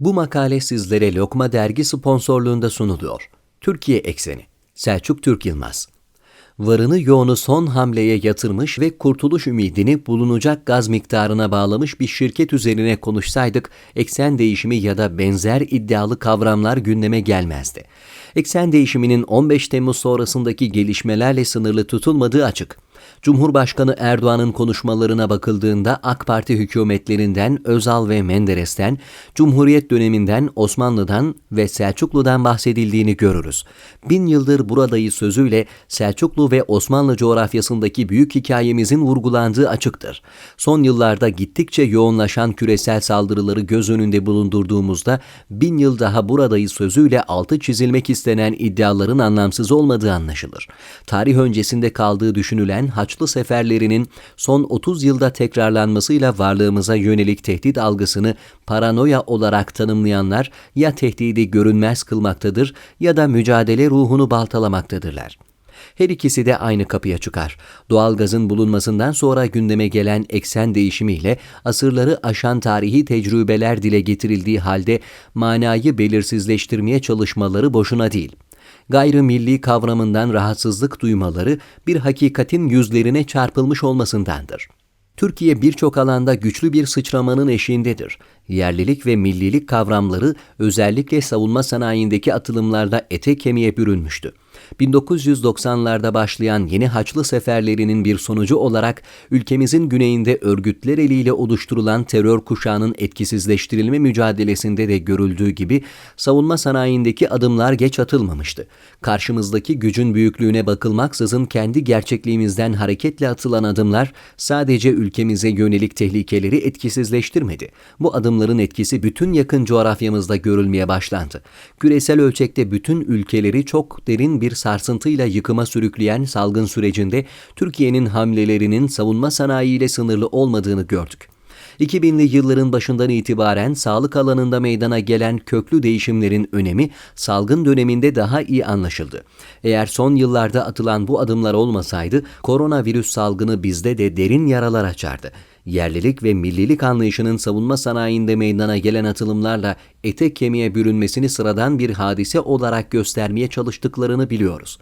Bu makale sizlere Lokma Dergi sponsorluğunda sunuluyor. Türkiye Ekseni Selçuk Türk Yılmaz Varını yoğunu son hamleye yatırmış ve kurtuluş ümidini bulunacak gaz miktarına bağlamış bir şirket üzerine konuşsaydık, eksen değişimi ya da benzer iddialı kavramlar gündeme gelmezdi. Eksen değişiminin 15 Temmuz sonrasındaki gelişmelerle sınırlı tutulmadığı açık. Cumhurbaşkanı Erdoğan'ın konuşmalarına bakıldığında AK Parti hükümetlerinden Özal ve Menderes'ten, Cumhuriyet döneminden Osmanlı'dan ve Selçuklu'dan bahsedildiğini görürüz. Bin yıldır buradayı sözüyle Selçuklu ve Osmanlı coğrafyasındaki büyük hikayemizin vurgulandığı açıktır. Son yıllarda gittikçe yoğunlaşan küresel saldırıları göz önünde bulundurduğumuzda bin yıl daha buradayı sözüyle altı çizilmek istenen iddiaların anlamsız olmadığı anlaşılır. Tarih öncesinde kaldığı düşünülen Haçlı seferlerinin son 30 yılda tekrarlanmasıyla varlığımıza yönelik tehdit algısını paranoya olarak tanımlayanlar ya tehdidi görünmez kılmaktadır ya da mücadele ruhunu baltalamaktadırlar. Her ikisi de aynı kapıya çıkar. Doğalgazın bulunmasından sonra gündeme gelen eksen değişimiyle asırları aşan tarihi tecrübeler dile getirildiği halde manayı belirsizleştirmeye çalışmaları boşuna değil gayrimilli kavramından rahatsızlık duymaları bir hakikatin yüzlerine çarpılmış olmasındandır. Türkiye birçok alanda güçlü bir sıçramanın eşiğindedir. Yerlilik ve millilik kavramları özellikle savunma sanayindeki atılımlarda ete kemiğe bürünmüştü. 1990'larda başlayan yeni Haçlı seferlerinin bir sonucu olarak ülkemizin güneyinde örgütler eliyle oluşturulan terör kuşağının etkisizleştirilme mücadelesinde de görüldüğü gibi savunma sanayindeki adımlar geç atılmamıştı. Karşımızdaki gücün büyüklüğüne bakılmaksızın kendi gerçekliğimizden hareketle atılan adımlar sadece ülkemize yönelik tehlikeleri etkisizleştirmedi. Bu adımların etkisi bütün yakın coğrafyamızda görülmeye başlandı. Küresel ölçekte bütün ülkeleri çok derin bir sarsıntıyla yıkıma sürükleyen salgın sürecinde Türkiye'nin hamlelerinin savunma sanayiyle sınırlı olmadığını gördük. 2000'li yılların başından itibaren sağlık alanında meydana gelen köklü değişimlerin önemi salgın döneminde daha iyi anlaşıldı. Eğer son yıllarda atılan bu adımlar olmasaydı koronavirüs salgını bizde de derin yaralar açardı yerlilik ve millilik anlayışının savunma sanayinde meydana gelen atılımlarla ete kemiğe bürünmesini sıradan bir hadise olarak göstermeye çalıştıklarını biliyoruz.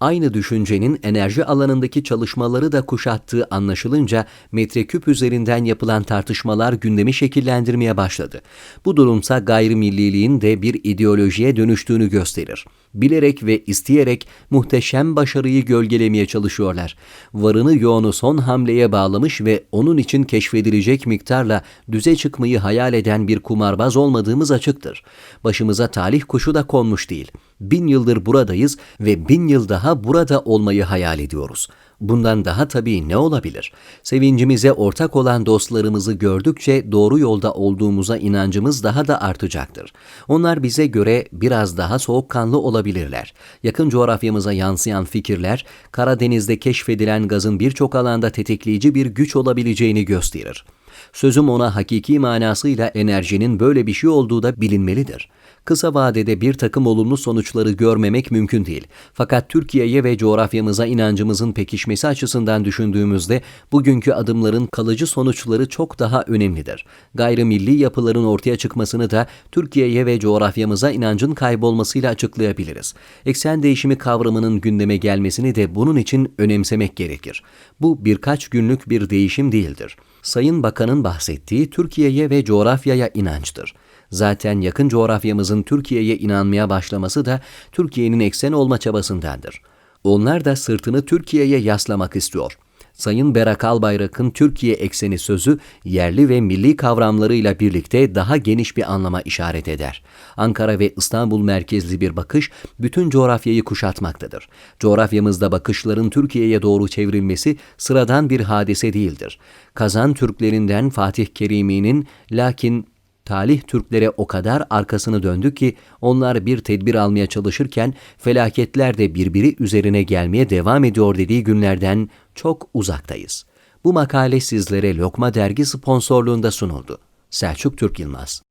Aynı düşüncenin enerji alanındaki çalışmaları da kuşattığı anlaşılınca metreküp üzerinden yapılan tartışmalar gündemi şekillendirmeye başladı. Bu durumsa gayrimilliliğin de bir ideolojiye dönüştüğünü gösterir bilerek ve isteyerek muhteşem başarıyı gölgelemeye çalışıyorlar. Varını yoğunu son hamleye bağlamış ve onun için keşfedilecek miktarla düze çıkmayı hayal eden bir kumarbaz olmadığımız açıktır. Başımıza talih kuşu da konmuş değil. Bin yıldır buradayız ve bin yıl daha burada olmayı hayal ediyoruz. Bundan daha tabii ne olabilir? Sevincimize ortak olan dostlarımızı gördükçe doğru yolda olduğumuza inancımız daha da artacaktır. Onlar bize göre biraz daha soğukkanlı olabilirler. Yakın coğrafyamıza yansıyan fikirler, Karadeniz'de keşfedilen gazın birçok alanda tetikleyici bir güç olabileceğini gösterir. Sözüm ona hakiki manasıyla enerjinin böyle bir şey olduğu da bilinmelidir. Kısa vadede bir takım olumlu sonuçları görmemek mümkün değil. Fakat Türkiye'ye ve coğrafyamıza inancımızın pekişmesi açısından düşündüğümüzde bugünkü adımların kalıcı sonuçları çok daha önemlidir. Gayrimilli yapıların ortaya çıkmasını da Türkiye'ye ve coğrafyamıza inancın kaybolmasıyla açıklayabiliriz. Eksen değişimi kavramının gündeme gelmesini de bunun için önemsemek gerekir. Bu birkaç günlük bir değişim değildir. Sayın Bakan'ın bahsettiği Türkiye'ye ve coğrafyaya inançtır. Zaten yakın coğrafyamızın Türkiye'ye inanmaya başlaması da Türkiye'nin eksen olma çabasındandır. Onlar da sırtını Türkiye'ye yaslamak istiyor. Sayın Berak Albayrak'ın Türkiye ekseni sözü yerli ve milli kavramlarıyla birlikte daha geniş bir anlama işaret eder. Ankara ve İstanbul merkezli bir bakış bütün coğrafyayı kuşatmaktadır. Coğrafyamızda bakışların Türkiye'ye doğru çevrilmesi sıradan bir hadise değildir. Kazan Türklerinden Fatih Kerimi'nin lakin Talih Türklere o kadar arkasını döndü ki onlar bir tedbir almaya çalışırken felaketler de birbiri üzerine gelmeye devam ediyor dediği günlerden çok uzaktayız. Bu makale sizlere Lokma Dergi sponsorluğunda sunuldu. Selçuk Türk Yılmaz